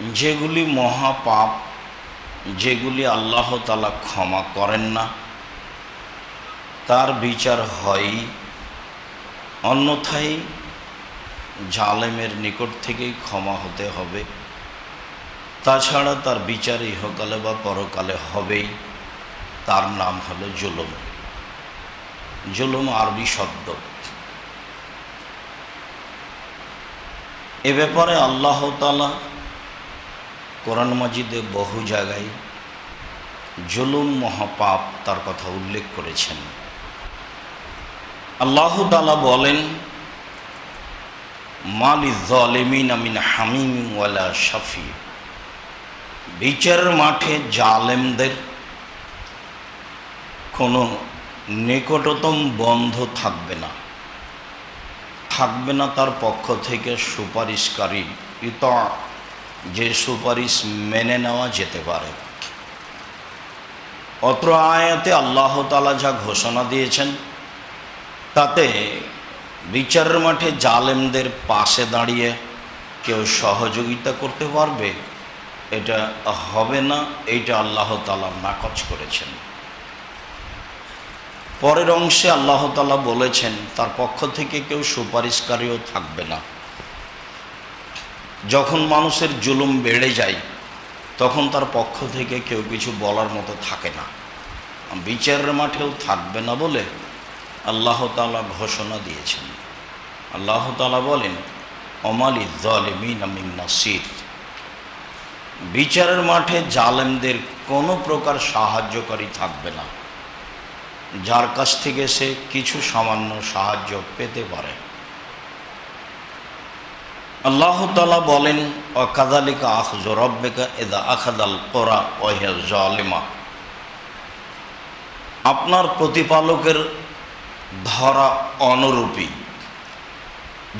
যেগুলি মহাপাপ, যেগুলি আল্লাহ তালা ক্ষমা করেন না, তার বিচার হয় অন্যথায় জালেমের নিকট থেকেই ক্ষমা হতে হবে। তাছাড়া তার বিচার ইহকালে বা পরকালে হবেই। তার নাম হলো জুলুম। জুলুম আরবি শব্দ। এ ব্যাপারে আল্লাহ তালা কোরআন মাজিদে বহু জায়গায় জুলুম মহাপাপ তার কথা উল্লেখ করেছেন। আল্লাহ তালা বলেন মালি জলেমিন আমিন হামিম ওয়ালা শাফি বিচারের মাঠে জালেমদের কোনো নিকটতম বন্ধ থাকবে না। থাকবে না তার পক্ষ থেকে সুপারিশকারী ইত যে সুপারিশ মেনে নেওয়া যেতে পারে। অত্র আয়াতে আল্লাহ তালা যা ঘোষণা দিয়েছেন, তাতে বিচারের মাঠে জালেমদের পাশে দাঁড়িয়ে কেউ সহযোগিতা করতে পারবে, এটা হবে না, এইটা আল্লাহ তালা নাকচ করেছেন। পরের অংশে আল্লাহ তালা বলেছেন, তার পক্ষ থেকে কেউ সুপারিশকারীও থাকবে না। যখন মানুষের জুলুম বেড়ে যায়, তখন তার পক্ষ থেকে কেউ কিছু বলার মতো থাকে না। বিচারের মাঠেও থাকবে না বলে আল্লাহ তালা ঘোষণা দিয়েছেন। আল্লাহ তালা বলেন অমালি জলেমিন আমিন নাসির। বিচারের মাঠে জালেমদের কোনো প্রকার সাহায্যকারী থাকবে না। যার কাছ থেকে সে কিছু সামান্য সাহায্য পেতে পারে। আল্লাহ তালা বলেন অকাদালিকা আখ জরব্বেকা এদা আখাদাল কোরা ওহে জালিমা আপনার প্রতিপালকের ধরা অনুরূপী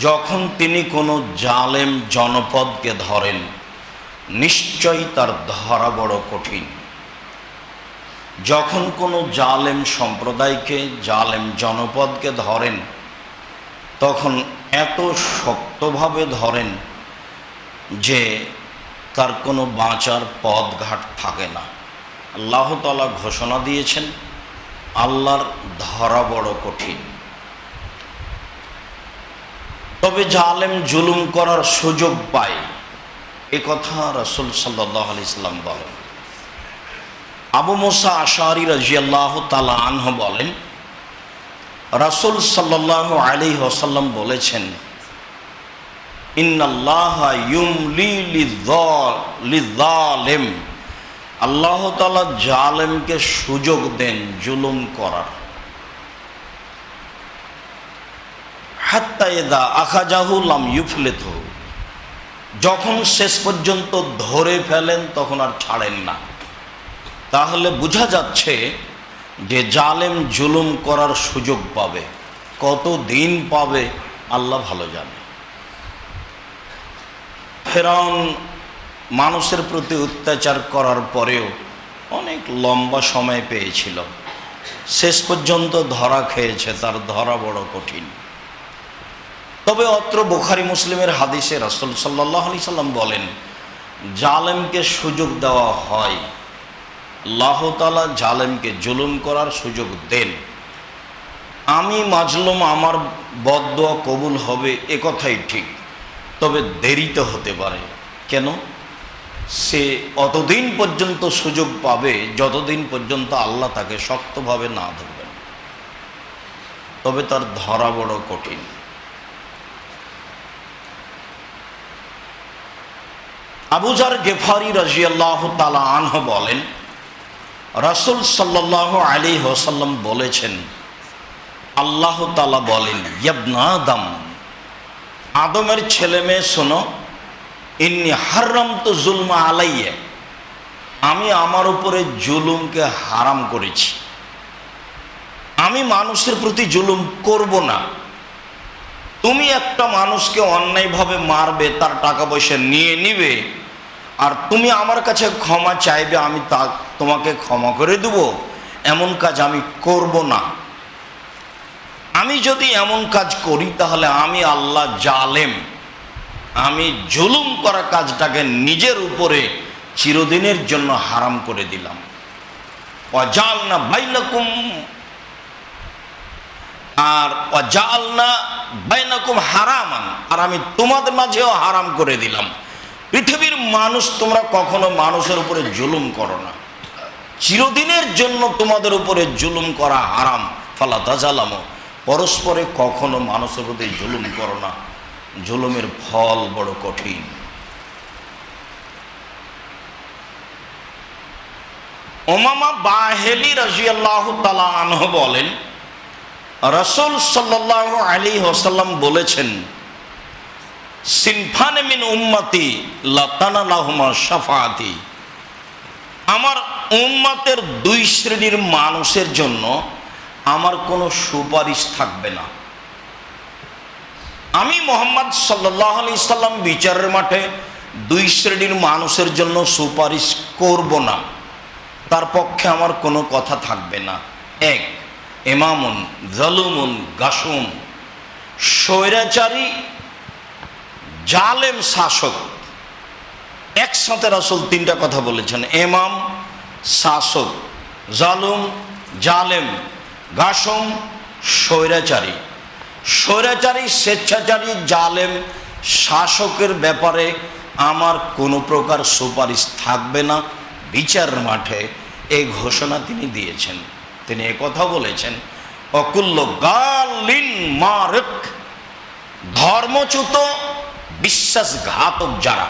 যখন তিনি কোনো জালেম জনপদকে ধরেন, নিশ্চয়ই তার ধরা বড় কঠিন। যখন কোনো জালেম সম্প্রদায়কে, জালেম জনপদকে ধরেন, তখন এত শক্তভাবে ধরেন যে তার কোনো বাঁচার পথ ঘাট থাকে না। আল্লাহ তালা ঘোষণা দিয়েছেন, আল্লাহর ধরা বড় কঠিন। তবে জালেম জুলুম করার সুযোগ পায়, এ কথা রসুল সাল্লাহ আলি ইসলাম বলেন। আবু মোসা আশারি রাজিয়াল্লাহ তালা আনহ বলেন রাসুল সাল্লাহ আলী ওসাল্লাম বলেছেন আল্লাহ তালা জালেমকে সুযোগ দেন জুলুম করার। হাত্তায়েদা আখাজাহুলাম ইউফলেত যখন শেষ পর্যন্ত ধরে ফেলেন তখন আর ছাড়েন না। তাহলে বোঝা যাচ্ছে যে জালেম জুলুম করার সুযোগ পাবে কত দিন পাবে, আল্লাহ ভালো জানে। ফেরাউন মানুষের প্রতি অত্যাচার করার পরেও অনেক লম্বা সময় পেয়েছিল। শেষ পর্যন্ত ধরা খেয়েছে, তার ধরা বড় কঠিন। তবে অত্র বোখারি মুসলিমের হাদিসে রসুল সাল্লাহ আলি সাল্লাম বলেন, জালেমকে সুযোগ দেওয়া হয় আল্লাহ তালা জালেমকে জুলুম করার সুযোগ দেন। আমি মাজলুম, আমার বদোয়া কবুল হবে এ কথাই ঠিক, তবে দেরিতে হতে পারে। কেন? সে অতদিন পর্যন্ত সুযোগ পাবে, যতদিন পর্যন্ত আল্লাহ তাকে শক্তভাবে না ধরবেন। তবে তার ধরা বড় কঠিন। আবুজার গেফারি রাজিয়াল্লাহ তালা আনহ বলেন রাসুল সাল্লাহ আলী হোসাল্লাম বলেছেন, আল্লাহ তালা বলেন, ইয়াবনা আদম, আদমের ছেলে মেয়ে শোনো, ইন্নি হারাম তো জুলমা আলাইয়ে, আমি আমার উপরে জুলুমকে হারাম করেছি। আমি মানুষের প্রতি জুলুম করব না। তুমি একটা মানুষকে অন্যায়ভাবে মারবে, তার টাকা পয়সা নিয়ে নিবে আর তুমি আমার কাছে ক্ষমা চাইবে, আমি তা তোমাকে ক্ষমা করে দেব। এমন কাজ আমি করব না। আমি যদি এমন কাজ করি, তাহলে আমি আল্লাহ জালেম। আমি জুলুম করা কাজটাকে নিজের উপরে চিরদিনের জন্য হারাম করে দিলাম। অজাল না বাইনাকুম, আর অজাল না বাইনাকুম হারামান, আর আমি তোমাদের মাঝেও হারাম করে দিলাম। পৃথিবীর মানুষ তোমরা কখনো মানুষের উপরে জুলুম করো না। চিরদিনের জন্য তোমাদের উপরে জুলুম করা হারাম। ফালা তাজালামো। পরস্পরে কখনো মানুষের প্রতি জুলুম করো না। জুলুমের ফল বড় কঠিন। ওমামা বাহেলি রাজিয়াল্লাহ তালা আনহ বলেন, রসুল সাল্লাহ আলী হোসাল্লাম বলেছেন আমার উম্মাতের দুই শ্রেণির মানুষের জন্য আমার কোনো সুপারিশ থাকবে না। আমি মোহাম্মদ সাল্লাহ আলি সাল্লাম বিচারের মাঠে দুই শ্রেণির মানুষের জন্য সুপারিশ করব না। তার পক্ষে আমার কোনো কথা থাকবে না। এক এমামুন জালুমুন, গাসুম, স্বৈরাচারী জালেম শাসক। একসাথে রাসুল তিনটা কথা বলেছেন। এমাম, শাসক, জালুম, জালেম গাসম স্বৈরাচারী। স্বৈরাচারী, স্বেচ্ছাচারী, জালেম শাসকের ব্যাপারে আমার কোনো প্রকার সুপারিশ থাকবে না। বিচার মাঠে এই ঘোষণা তিনি দিয়েছেন। তিনি কথা বলেছেন, অকুল্ল গালিন মারক, ধর্মচ্যুত বিশ্বাসঘাতক যারা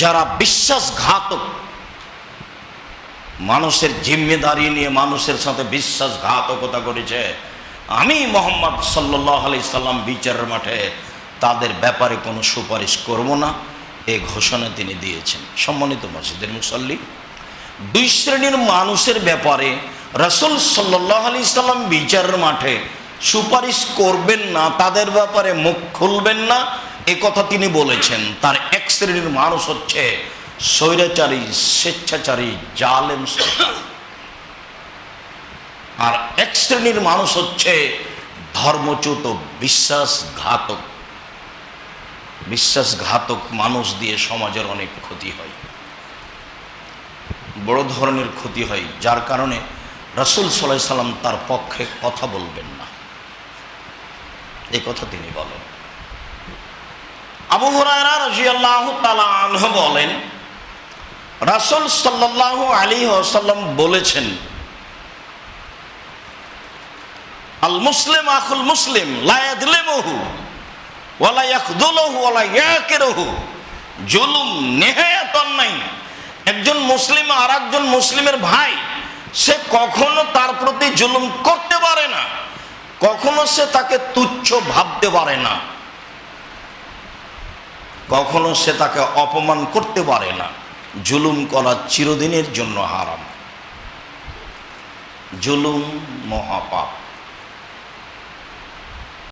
যারা বিশ্বাসঘাতক, মানুষের জিম্মেদারি নিয়ে মানুষের সাথে বিশ্বাসঘাতকতা করেছে। আমি মোহাম্মদ সাল্লাহ আলি সাল্লাম বিচারের মাঠে তাদের ব্যাপারে কোনো সুপারিশ করব না, এ ঘোষণা তিনি দিয়েছেন। সম্মানিত মসজিদের মুসল্লি, দুই শ্রেণির মানুষের ব্যাপারে রসুল সাল্লাহ আলি সাল্লাম বিচারের মাঠে সুপারিশ করবেন না, তাদের ব্যাপারে মুখ খুলবেন না এ কথা তিনি বলেছেন, তার এক শ্রেণির মানুষ হচ্ছে স্বৈরাচারী, স্বেচ্ছাচারী, জালেম। আর এক শ্রেণির মানুষ হচ্ছে ধর্মচ্যুত, বিশ্বাসঘাতক। বিশ্বাসঘাতক মানুষ দিয়ে সমাজের অনেক ক্ষতি হয়। বড় ধরনের ক্ষতি হয়, যার কারণে রসুল সাল্লাহ সাল্লাম তার পক্ষে কথা বলবেন না। এই কথা তিনি বলেন। আবু হুরায়রা রাজিয়াল্লাহু বলেন, রাসূল সাল্লাল্লাহু আলাইহি ওয়াসাল্লাম বলেছেন, আল মুসলিম আখুল মুসলিম, লা জুলুম একজন মুসলিম আর একজন মুসলিমের ভাই, সে কখনো তার প্রতি জুলুম করতে পারে না, কখনো সে তাকে তুচ্ছ ভাবতে পারে না। কখনো সে তাকে অপমান করতে পারে না। জুলুম করা চিরদিনের জন্য হারাম। জুলুম মহাপাপ।